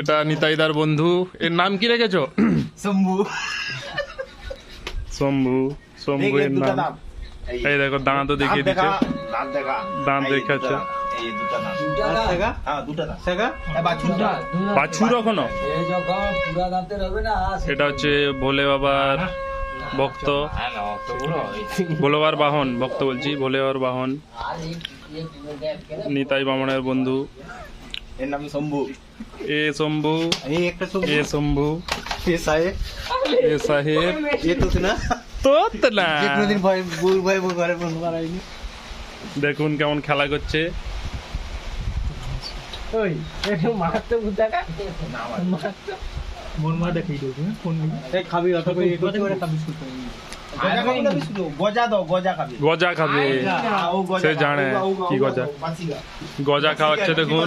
এটা নিতাইদার বন্ধু। এর নাম কি রেখেছো? শম্ভু। শম্ভু শম্ভু এর নাম। এই দেখো দাঁত দেখিয়ে দিচ্ছে। দাঁত দেখা। দাঁত এই দেখাচ্ছে। হ্যাঁ এটা হচ্ছে ভোলে বাবার ভক্ত। না অত বড় ভোলে বাবার বাহন ভক্ত বলছি ভোলে বাবার বাহন নিতাই বামনের বন্ধু। এর নাম শম্ভু। এ শম্ভু এই একটা শম্ভু। এ শম্ভু এ সাহেব। এ সাহেব। এ তো না? তো না। কোনোদিন ভয় বুল ভয় ঘরে বন্ধু বাড়াইনি দেখুন কেমন খেলা করছে। ওই একটু মারতে বুঝাকা মন মা দেখাই দেবো ফোন এই খাবি অত করে করতে গজা খাবি। গজা সে জানে কি গজা। গজা খাওয়াচ্ছে দেখুন।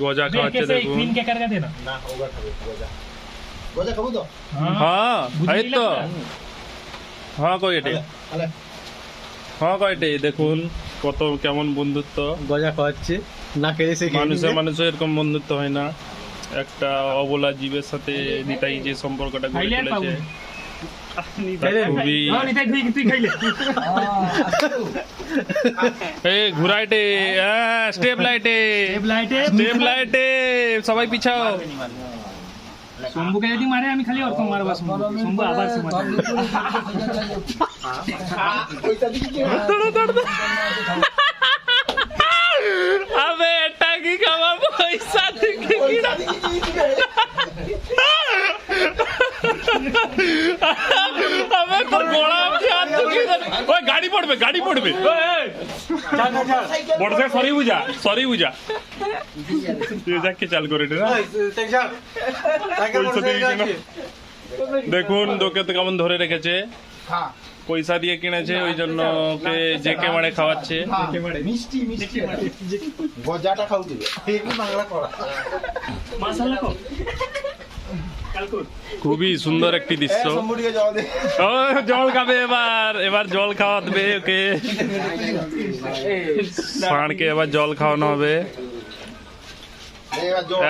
গজা খাওয়াচ্ছে দেখুন কেকার কাছে না খাবে গজা গজা খাব তো হ্যাঁ এই তো হ্যাঁ আলে হ্যাঁ কয়েটে দেখুন কত কেমন বন্ধুত্ব গজা খাওয়াচ্ছে না খেলে সে মানুষের মানুষের এরকম বন্ধুত্ব হয় না একটা অবলা জীবের সাথে নিতাই যে সম্পর্কটা গড়ে তুলেছে খুবই নিতাই তুই তুই খাইলে ए घुराइटे स्टेप लाइटे स्टेप लाइटे सबै पिछो शम्भुको यदि मारे हामी खालि अर्को मार बस्नु शम्भु आभार छ আবে তোর গোড়া কি হাত ঢুকিয়ে দেবে। ওই গাড়ি পড়বে গাড়ি পড়বে বড় থেকে সরি বুঝা সরি বুঝা তুই যাকে চাল করে না। দেখুন তোকে তো কেমন ধরে রেখেছে পয়সা দিয়ে কিনেছে ওই জন্য ওকে জেকে মারে খাওয়াচ্ছে মিষ্টি মিষ্টি গজাটা খাও দিবে বাংলা করা খুবই সুন্দর একটি দৃশ্য। জল খাবে এবার। এবার জল খাওয়া দেবে ওকে। ষাঁড়কে এবার জল খাওয়ানো হবে।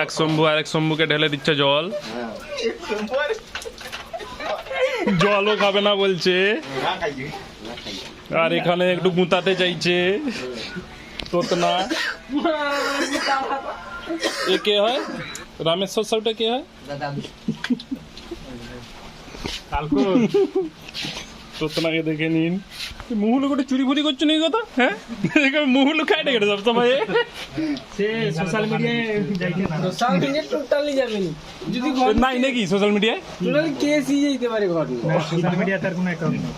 এক শম্ভু আর এক শম্ভুকে ঢেলে দিচ্ছে জল। জলও খাবে না বলছে। আর এখানে একটু গুঁতাতে চাইছে। তোতনা। এ কে হয়? রামেশ্বর সাউটা কে হয় দাদা কালকুর তোতনাকে দেখে নিন মুহুলু গোটে চুরি ফুরি করছো নি কথা হ্যাঁ মুহুলু খাই ডেকে সব সময় সে সোশ্যাল মিডিয়ায় যাইতে না সোশ্যাল মিডিয়া টোটালি যাবেনি যদি নাই নাকি সোশ্যাল মিডিয়ায় টোটালি কেসই যেতে পারে ঘটনা সোশ্যাল মিডিয়া তার কোনো অ্যাকাউন্ট নেই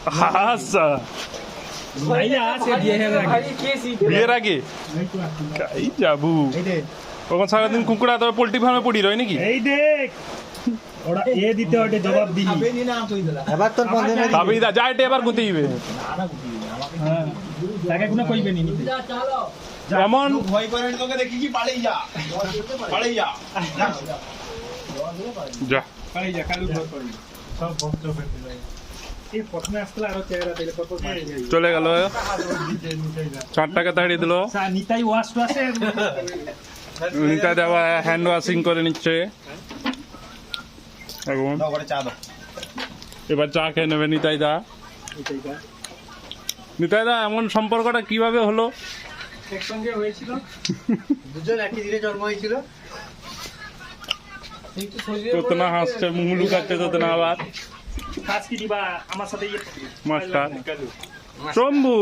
আচ্ছা ভাইয়া আছে বিয়ে হয়ে গেছে ভাই কেসই বিয়ের আগে কাই যাবু তখন সারাদিন কুকুড়া তবে পোল্ট্রি ফার্মে পড়ি রয় নাকি? এই দেখ ওরা এ দিতে জবাব এবার তোর বন্ধে না তবে ইদা যাইটে এবার গুঁতে দিবে। হ্যাঁ তাকে কোনো কইবে নি নিতে ভয় করে তোকে দেখি কি পালাই যা। পালাই যা। যা পাই যা। কালু ঘর করি সব ভক্ত করে দিবে এই প্রথমে আসলে আরও চেহারা দিলে কত মারি যাই চলে গেল। চারটাকে তাড়িয়ে দিল। নিতাই ওয়াশ ওয়াশে। নিতা দেওয়া হ্যান্ড ওয়াশিং করে নিচ্ছে। এবার চা খেয়ে নেবে নিতাই দা নিতাই দা এমন সম্পর্কটা কীভাবে হলো? একসঙ্গে হয়েছিল। দুজন একই দিনে জন্ম হয়েছিল। তোতনা হাসছে মুখ লুকাচ্ছে তোতনা আবার। দিবা? আমার সাথে মাস্টার। শম্ভু।